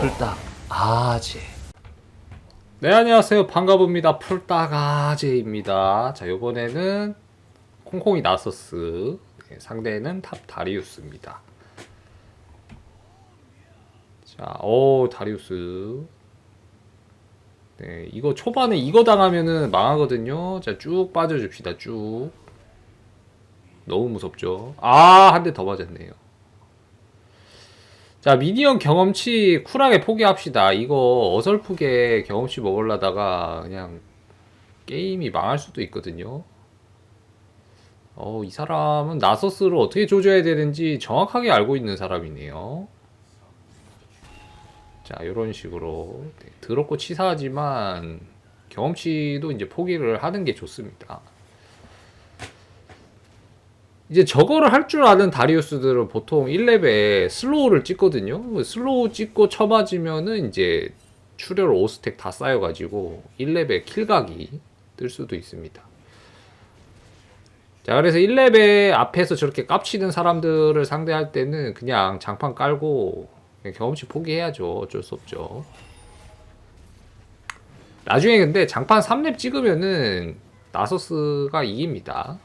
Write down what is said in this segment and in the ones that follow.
풀딱 아재 네 안녕하세요. 반가봅니다. 풀딱 아재입니다. 자 요번에는 콩콩이 나서스. 네, 상대는 탑 다리우스입니다. 자오 다리우스. 네 이거 초반에 이거 당하면은 망하거든요. 자 쭉 빠져줍시다 쭉. 너무 무섭죠? 아 한 대 더 맞았네요 자, 미니언 경험치 쿨하게 포기합시다. 이거 어설프게 경험치 먹으려다가 그냥 게임이 망할 수도 있거든요. 어, 이 사람은 나서스를 어떻게 조져야 되는지 정확하게 알고 있는 사람이네요. 자, 이런 식으로 네, 더럽고 치사하지만 경험치도 이제 포기를 하는 게 좋습니다. 이제 저거를 할 줄 아는 다리우스들은 보통 1렙에 슬로우를 찍거든요. 슬로우 찍고 쳐맞으면은 이제 출혈 5스택 다 쌓여가지고 1렙에 킬각이 뜰 수도 있습니다. 자, 그래서 1렙에 앞에서 저렇게 깝치는 사람들을 상대할 때는 그냥 장판 깔고 그냥 경험치 포기해야죠. 어쩔 수 없죠. 나중에 근데 장판 3렙 찍으면은 나서스가 이깁니다.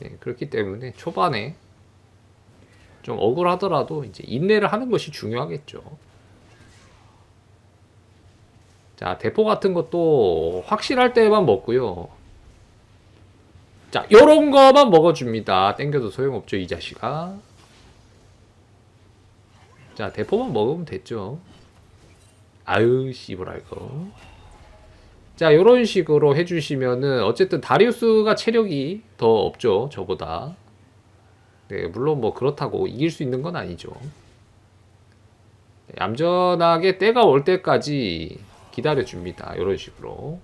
네, 그렇기 때문에 초반에 좀 억울하더라도 이제 인내를 하는 것이 중요하겠죠. 자, 대포 같은 것도 확실할 때만 먹고요. 자, 요런 거만 먹어줍니다. 땡겨도 소용없죠, 이 자식아. 자, 대포만 먹으면 됐죠. 아유, 씨부라 이거. 자, 요런 식으로 해주시면은, 어쨌든 다리우스가 체력이 더 없죠, 저보다. 네, 물론 뭐 그렇다고 이길 수 있는 건 아니죠. 네, 얌전하게 때가 올 때까지 기다려줍니다. 요런 식으로.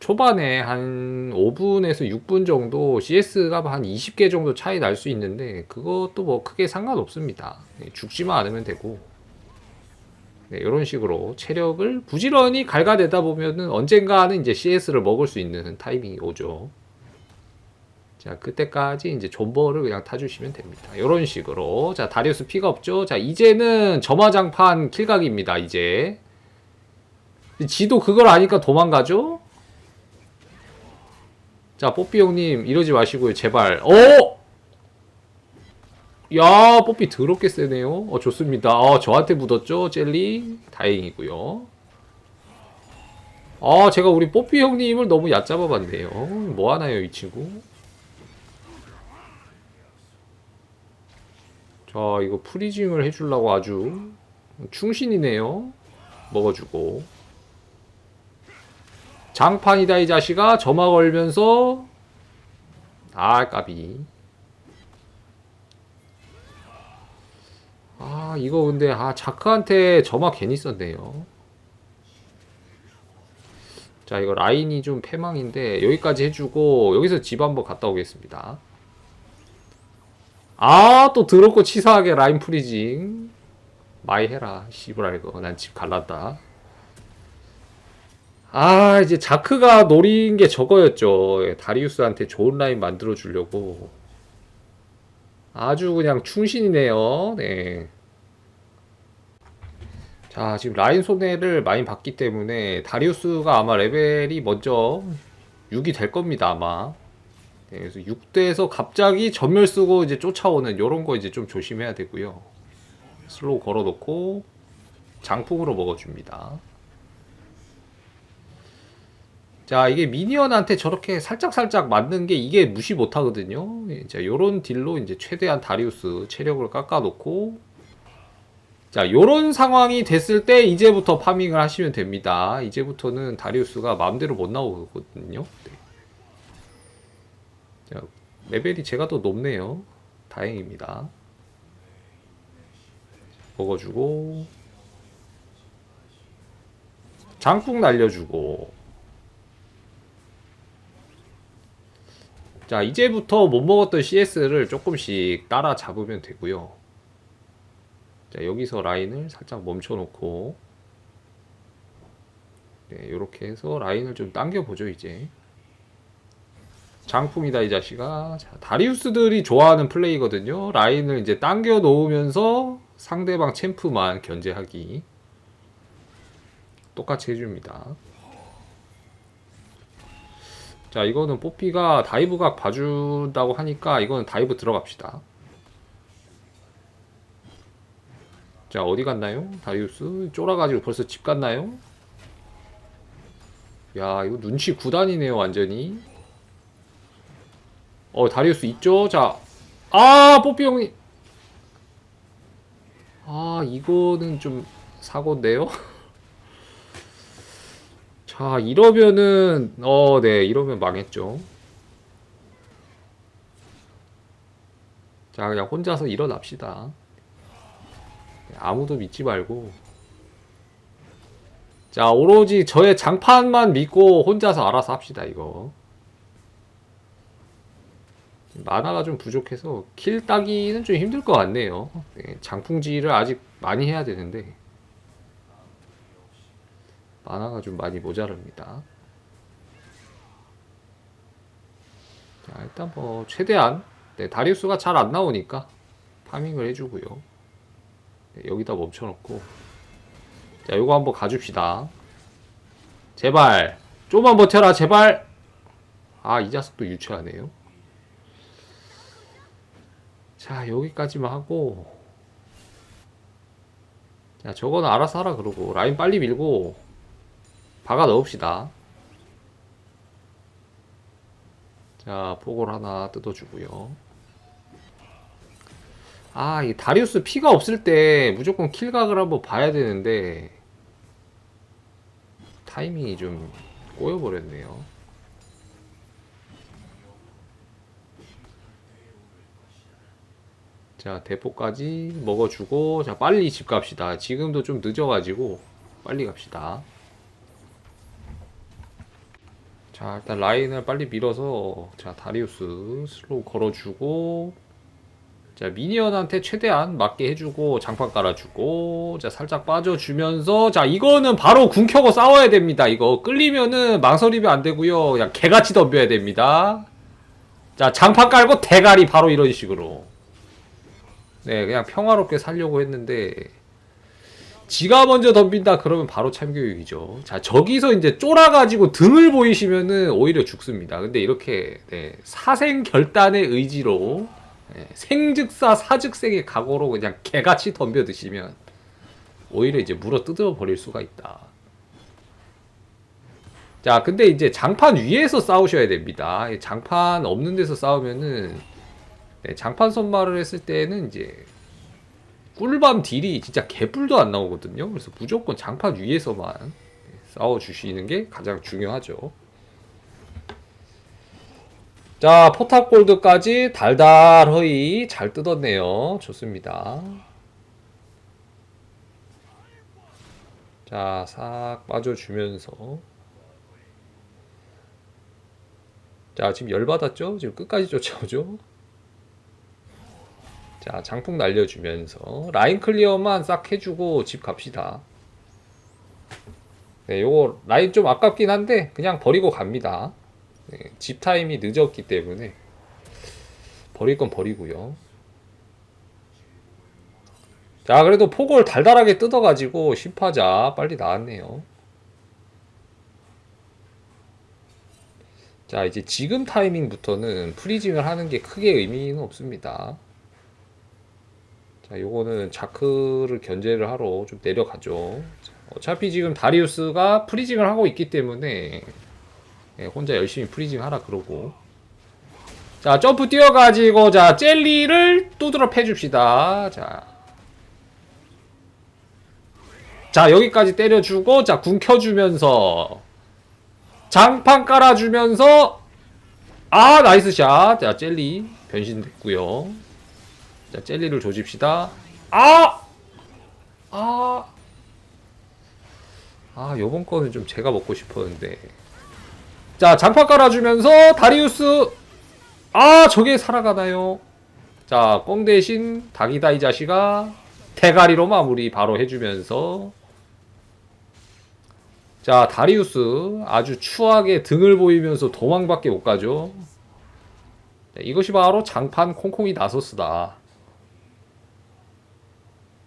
초반에 한 5분에서 6분 정도 CS가 한 20개 정도 차이 날 수 있는데, 그것도 뭐 크게 상관없습니다. 네, 죽지만 않으면 되고. 네, 이런 식으로 체력을 부지런히 갉아내다 보면은 언젠가는 이제 CS를 먹을 수 있는 타이밍이 오죠. 자, 그때까지 이제 존버를 그냥 타주시면 됩니다. 이런 식으로. 자, 다리우스 피가 없죠? 자, 이제는 점화장판 킬각입니다, 이제. 지도 그걸 아니까 도망가죠? 자, 뽀삐 형님, 이러지 마시고요, 제발. 어! 야, 뽀삐 더럽게 세네요. 어, 좋습니다. 어, 저한테 묻었죠, 젤리? 다행이고요. 아, 제가 우리 뽀삐 형님을 너무 얕잡아 봤네요. 뭐 하나요, 이 친구? 자, 이거 프리징을 해주려고 아주 충신이네요. 먹어주고. 장판이다, 이 자식아. 점화 걸면서. 아, 까비. 아 이거 근데 아 자크한테 점화 괜히 썼네요. 자 이거 라인이 좀 패망인데 여기까지 해주고 여기서 집 한번 갔다 오겠습니다. 아 또 더럽고 치사하게 라인 프리징. 마이 해라 씨부라 이거. 난 집 갈란다. 아 이제 자크가 노린 게 저거였죠. 다리우스한테 좋은 라인 만들어 주려고 아주 그냥 충신이네요. 네. 자, 지금 라인 손해를 많이 봤기 때문에 다리우스가 아마 레벨이 먼저 6이 될 겁니다, 아마. 네, 그래서 6대에서 갑자기 전멸 쓰고 이제 쫓아오는 요런 거 이제 좀 조심해야 되고요. 슬로우 걸어 놓고 장풍으로 먹어 줍니다. 자, 이게 미니언한테 저렇게 살짝살짝 맞는 게 이게 무시 못 하거든요. 예, 자, 요런 딜로 이제 최대한 다리우스 체력을 깎아놓고 자, 요런 상황이 됐을 때 이제부터 파밍을 하시면 됩니다. 이제부터는 다리우스가 마음대로 못 나오거든요. 네. 자, 레벨이 제가 더 높네요. 다행입니다. 먹어주고 장풍 날려주고 자 이제부터 못 먹었던 CS를 조금씩 따라 잡으면 되고요 자 여기서 라인을 살짝 멈춰 놓고 네 이렇게 해서 라인을 좀 당겨 보죠 이제 장풍이다 이 자식아. 자, 다리우스들이 좋아하는 플레이거든요. 라인을 이제 당겨 놓으면서 상대방 챔프만 견제하기. 똑같이 해줍니다. 자, 이거는 뽀삐가 다이브각 봐준다고 하니까 이거는 다이브 들어갑시다. 자, 어디 갔나요? 다리우스 쫄아가지고 벌써 집 갔나요? 야, 이거 눈치 9단이네요, 완전히. 어, 다리우스 있죠? 자, 아, 뽀삐 형님. 아, 이거는 좀 사고인데요? 자, 이러면은, 어, 네, 이러면 망했죠. 자, 그냥 혼자서 일어납시다. 아무도 믿지 말고. 자, 오로지 저의 장판만 믿고 혼자서 알아서 합시다, 이거. 만화가 좀 부족해서 킬 따기는 좀 힘들 것 같네요. 네, 장풍지를 아직 많이 해야 되는데 만화가 좀 많이 모자랍니다. 자, 일단 뭐 최대한 네, 다리우스가 잘 안 나오니까 파밍을 해주고요. 네, 여기다 멈춰놓고 자, 요거 한번 가줍시다. 제발 좀만 버텨라, 제발. 아, 이 자식도 유치하네요. 자 여기까지만 하고 자 저거는 알아서 하라 그러고 라인 빨리 밀고 박아 넣읍시다. 자 포골 하나 뜯어주고요. 아 이 다리우스 피가 없을 때 무조건 킬각을 한번 봐야 되는데 타이밍이 좀 꼬여버렸네요. 자 대포까지 먹어주고 자 빨리 집 갑시다. 지금도 좀 늦어가지고 빨리 갑시다 자 일단 라인을 빨리 밀어서 자 다리우스 슬로우 걸어주고 자 미니언한테 최대한 맞게 해주고 장판 깔아주고 자 살짝 빠져주면서 자 이거는 바로 궁 켜고 싸워야 됩니다 이거. 끌리면은 망설이면 안 되고요. 그냥 개같이 덤벼야 됩니다. 자 장판 깔고 대가리 바로 이런 식으로. 네, 그냥 평화롭게 살려고 했는데 지가 먼저 덤빈다 그러면 바로 참교육이죠. 자, 저기서 이제 쫄아가지고 등을 보이시면은 오히려 죽습니다. 근데 이렇게 네, 사생 결단의 의지로 네, 생즉사 사즉생의 각오로 그냥 개같이 덤벼 드시면 오히려 이제 물어 뜯어 버릴 수가 있다. 자, 근데 이제 장판 위에서 싸우셔야 됩니다. 장판 없는 데서 싸우면은 네, 장판 선마를 했을 때는 이제 꿀밤 딜이 진짜 개뿔도 안 나오거든요. 그래서 무조건 장판 위에서만 싸워 주시는 게 가장 중요하죠. 자, 포탑 골드까지 달달허이 잘 뜯었네요. 좋습니다. 자, 싹 빠져주면서. 자, 지금 열받았죠? 지금 끝까지 쫓아오죠? 자 장풍 날려주면서 라인 클리어만 싹 해주고 집 갑시다. 네 요거 라인 좀 아깝긴 한데 그냥 버리고 갑니다. 네, 집 타임이 늦었기 때문에 버릴 건 버리고요. 자 그래도 폭을 달달하게 뜯어가지고 10화자 빨리 나왔네요. 자 이제 지금 타이밍부터는 프리징을 하는 게 크게 의미는 없습니다 자, 요거는 자크를 견제를 하러 좀 내려가죠. 자, 어차피 지금 다리우스가 프리징을 하고 있기 때문에 예, 혼자 열심히 프리징 하라 그러고 자 점프 뛰어가지고 자 젤리를 두드러 패줍시다. 자. 자 여기까지 때려주고 자 궁 켜주면서 장판 깔아주면서 아 나이스 샷자 젤리 변신됐고요 자, 젤리를 조집시다. 아! 아! 아, 요번 거는 좀 제가 먹고 싶었는데. 자, 장판 깔아주면서 다리우스. 아, 저게 살아가나요? 자, 꽁 대신 닭이다 이 자식아. 대가리로 마무리 바로 해주면서. 자, 다리우스 아주 추하게 등을 보이면서 도망밖에 못 가죠. 네, 이것이 바로 장판 콩콩이 나소스다.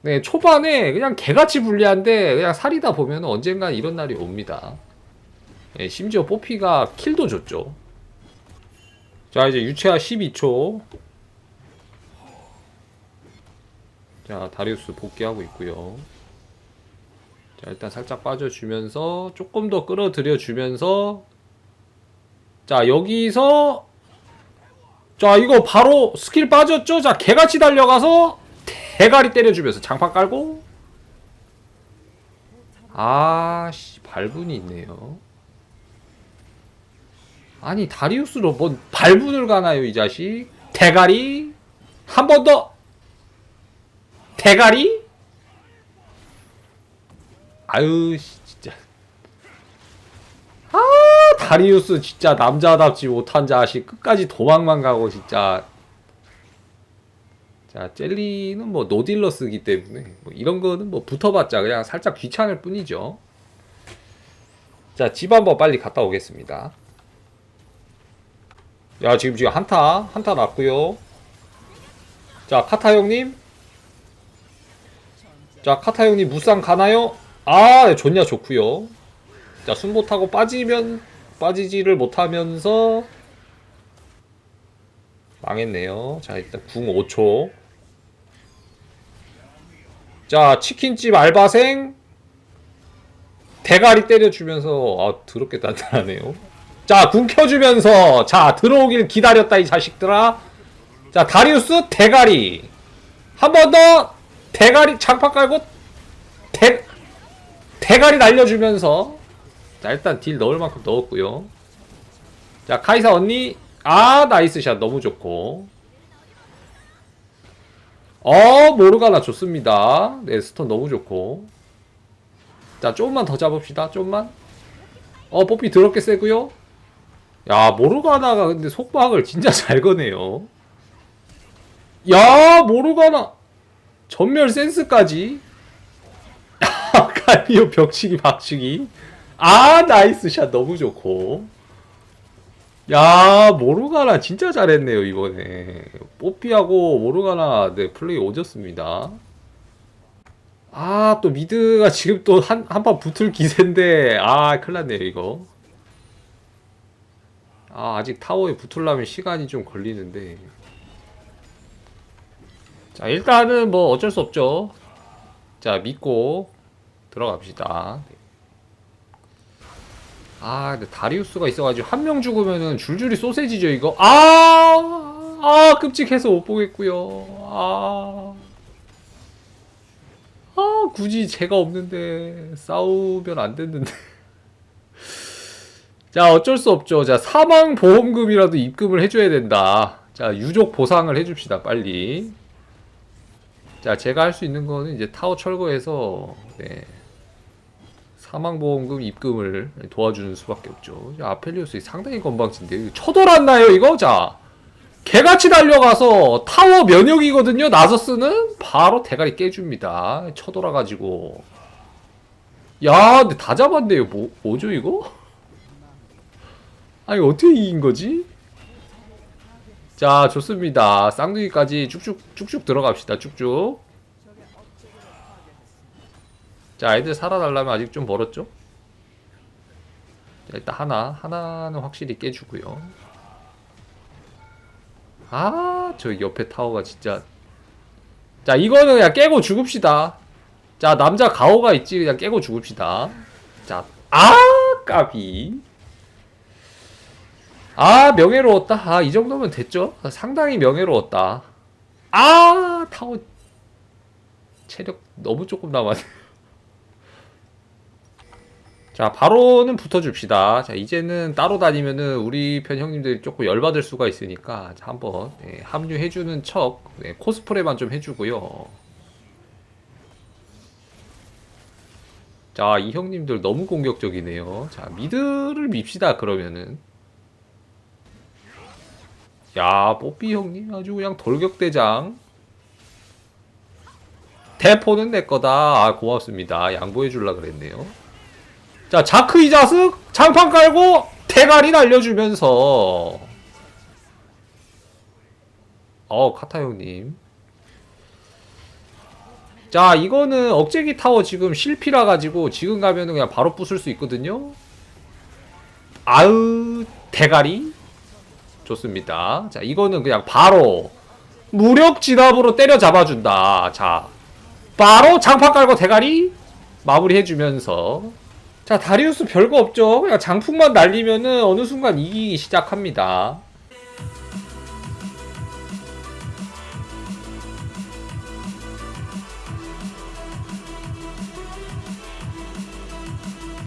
네, 초반에 그냥 개같이 불리한데 그냥 살이다 보면 언젠간 이런 날이 옵니다. 네, 심지어 뽀피가 킬도 줬죠. 자, 이제 유채화 12초. 자, 다리우스 복귀하고 있고요. 자, 일단 살짝 빠져주면서 조금 더 끌어들여 주면서 자, 여기서 자, 이거 바로 스킬 빠졌죠? 자, 개같이 달려가서 대가리 때려주면서 장판 깔고 아씨 발분이 있네요. 아니 다리우스로 뭔 발분을 가나요 이 자식? 대가리 한 번 더 대가리? 아유 씨, 진짜 아 다리우스 진짜 남자답지 못한 자식 끝까지 도망만 가고 진짜 자 젤리는 뭐 노딜러스기 때문에 뭐 이런 거는 뭐 붙어봤자 그냥 살짝 귀찮을 뿐이죠. 자집 한번 빨리 갔다 오겠습니다. 야 지금 지금 한타 한타 났고요. 자 카타 형님. 자 카타 형님 무쌍 가나요? 아 네, 좋냐 좋고요. 자 순보 타고 빠지면 빠지지를 못하면서 망했네요. 자 일단 궁 5초 자 치킨집 알바생. 대가리 때려주면서 아 더럽게 단단하네요. 자 궁 켜주면서 자 들어오길 기다렸다 이 자식들아. 자 다리우스 대가리. 한 번 더 대가리 장판 깔고 대 대가리 날려주면서. 자 일단 딜 넣을 만큼 넣었고요. 자 카이사 언니. 아 나이스 샷. 너무 좋고 어 모르가나 좋습니다. 네 스턴 너무 좋고. 자 조금만 더 잡읍시다. 조금만. 어 뽀삐 더럽게 세고요. 야 모르가나가 근데 속박을 진짜 잘 거네요. 야 모르가나 전멸 센스까지. 갈비오 벽치기 박치기. 아 나이스 샷. 너무 좋고 야 모르가나 진짜 잘했네요 이번에. 뽀삐하고 모르가나 네 플레이 오졌습니다. 아 또 미드가 지금 또 한 한 판 붙을 기세인데. 아 큰일났네요 이거. 아 아직 타워에 붙으려면 시간이 좀 걸리는데. 자 일단은 뭐 어쩔 수 없죠. 자 믿고 들어갑시다 아 근데 다리우스가 있어가지고 한 명 죽으면은 줄줄이 소세지죠 이거? 아, 아 끔찍해서 못 보겠고요. 아, 아 굳이 제가 없는데 싸우면 안 됐는데. 자 어쩔 수 없죠. 자 사망 보험금이라도 입금을 해줘야 된다. 자 유족 보상을 해줍시다 빨리. 자 제가 할 수 있는 거는 이제 타워 철거해서 네. 사망보험금 입금을 도와주는 수밖에 없죠. 야, 아펠리오스 상당히 건방진데 쳐돌았나요 이거? 자 개같이 달려가서 타워 면역이거든요. 나서스는 바로 대가리 깨줍니다. 쳐돌아가지고 야 근데 다 잡았네요. 뭐, 뭐죠 이거? 아니 어떻게 이긴 거지? 자 좋습니다. 쌍둥이까지 쭉쭉 쭉쭉 들어갑시다. 쭉쭉 자, 애들 살아달라면 아직 좀 멀었죠? 자, 일단 하나, 하나는 확실히 깨주고요. 아, 저 옆에 타워가 진짜. 자, 이거는 그냥 깨고 죽읍시다. 자, 남자 가오가 있지. 그냥 깨고 죽읍시다. 자, 아, 까비. 아, 명예로웠다. 아, 이 정도면 됐죠? 상당히 명예로웠다. 아, 타워. 체력 너무 조금 남았네. 자, 바로는 붙어줍시다. 자, 이제는 따로 다니면은 우리 편 형님들이 조금 열받을 수가 있으니까 자, 한번 네, 합류해주는 척 네, 코스프레만 좀 해주고요. 자, 이 형님들 너무 공격적이네요. 자, 미드를 밉시다, 그러면은. 야, 뽀삐 형님 아주 그냥 돌격대장. 대포는 내 거다. 아, 고맙습니다. 양보해 줄라 그랬네요. 자, 자크 이자스 장판 깔고 대가리 날려주면서 어 카타 형님. 자 이거는 억제기 타워 지금 실피라 가지고 지금 가면은 그냥 바로 부술 수 있거든요. 아으 대가리 좋습니다. 자 이거는 그냥 바로 무력 진압으로 때려 잡아준다. 자 바로 장판 깔고 대가리 마무리 해주면서 자 다리우스 별거 없죠. 그냥 장풍만 날리면은 어느 순간 이기기 시작합니다.